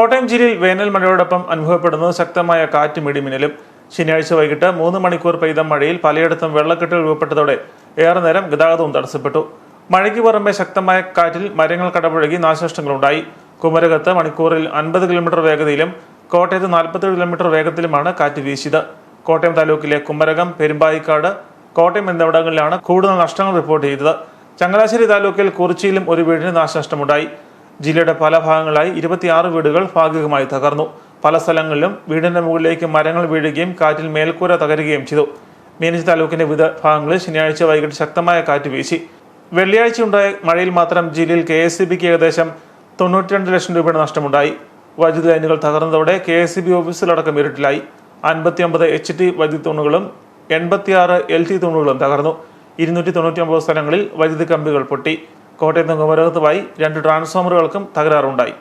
കോട്ടയം ജില്ലയിൽ വേനൽ മഴയോടൊപ്പം അനുഭവപ്പെടുന്നത് ശക്തമായ കാറ്റും ഇടിമിന്നലും. ശനിയാഴ്ച വൈകിട്ട് മൂന്ന് മണിക്കൂർ പെയ്ത മഴയിൽ പലയിടത്തും വെള്ളക്കെട്ട് രൂപപ്പെട്ടതോടെ ഏറെ നേരം ഗതാഗതവും തടസ്സപ്പെട്ടു. മഴയ്ക്ക് പുറമെ ശക്തമായ കാറ്റിൽ മരങ്ങൾ കടപുഴകി നാശനഷ്ടങ്ങളുണ്ടായി. കുമരകത്ത് മണിക്കൂറിൽ അൻപത് കിലോമീറ്റർ വേഗതയിലും കോട്ടയത്ത് നാൽപ്പത്തേഴ് കിലോമീറ്റർ വേഗത്തിലുമാണ് കാറ്റ് വീശിയത്. കോട്ടയം താലൂക്കിലെ കുമരകം പെരുമ്പായിക്കാട് കോട്ടയം എന്നിവിടങ്ങളിലാണ് കൂടുതൽ നഷ്ടങ്ങൾ റിപ്പോർട്ട് ചെയ്തത്. ചങ്ങനാശ്ശേരി താലൂക്കിൽ കുറിച്ചിയിലും ഒരു വീടിന് നാശനഷ്ടമുണ്ടായി. ജില്ലയുടെ പല ഭാഗങ്ങളായി ഇരുപത്തിയാറ് വീടുകൾ ഭാഗികമായി തകർന്നു. പല സ്ഥലങ്ങളിലും വീടിന്റെ മുകളിലേക്ക് മരങ്ങൾ വീഴുകയും കാറ്റിൽ മേൽക്കൂര തകരുകയും ചെയ്തു. മീനച്ചി താലൂക്കിന്റെ വിവിധ ഭാഗങ്ങളിൽ ശനിയാഴ്ച വൈകിട്ട് ശക്തമായ കാറ്റ് വീശി. വെള്ളിയാഴ്ച ഉണ്ടായ മഴയിൽ മാത്രം ജില്ലയിൽ കെ എസ് സി ബിക്ക് ഏകദേശം തൊണ്ണൂറ്റിരണ്ട് ലക്ഷം രൂപയുടെ നഷ്ടമുണ്ടായി. വൈദ്യുതി ലൈനുകൾ തകർന്നതോടെ കെ എസ് സി ബി ഓഫീസിലടക്കം ഇരുട്ടിലായി. അൻപത്തിയൊമ്പത് എച്ച് ടി വൈദ്യുതി തൂണുകളും എൺപത്തിയാറ് എൽ ടി തൂണുകളും തകർന്നു. ഇരുന്നൂറ്റി തൊണ്ണൂറ്റി ഒമ്പത് സ്ഥലങ്ങളിൽ വൈദ്യുതി കമ്പികൾ പൊട്ടി. കോട്ടയത്തും കുമരകത്തുമായി രണ്ട് ട്രാൻസ്ഫോമറുകൾക്കും തകരാറുണ്ടായി.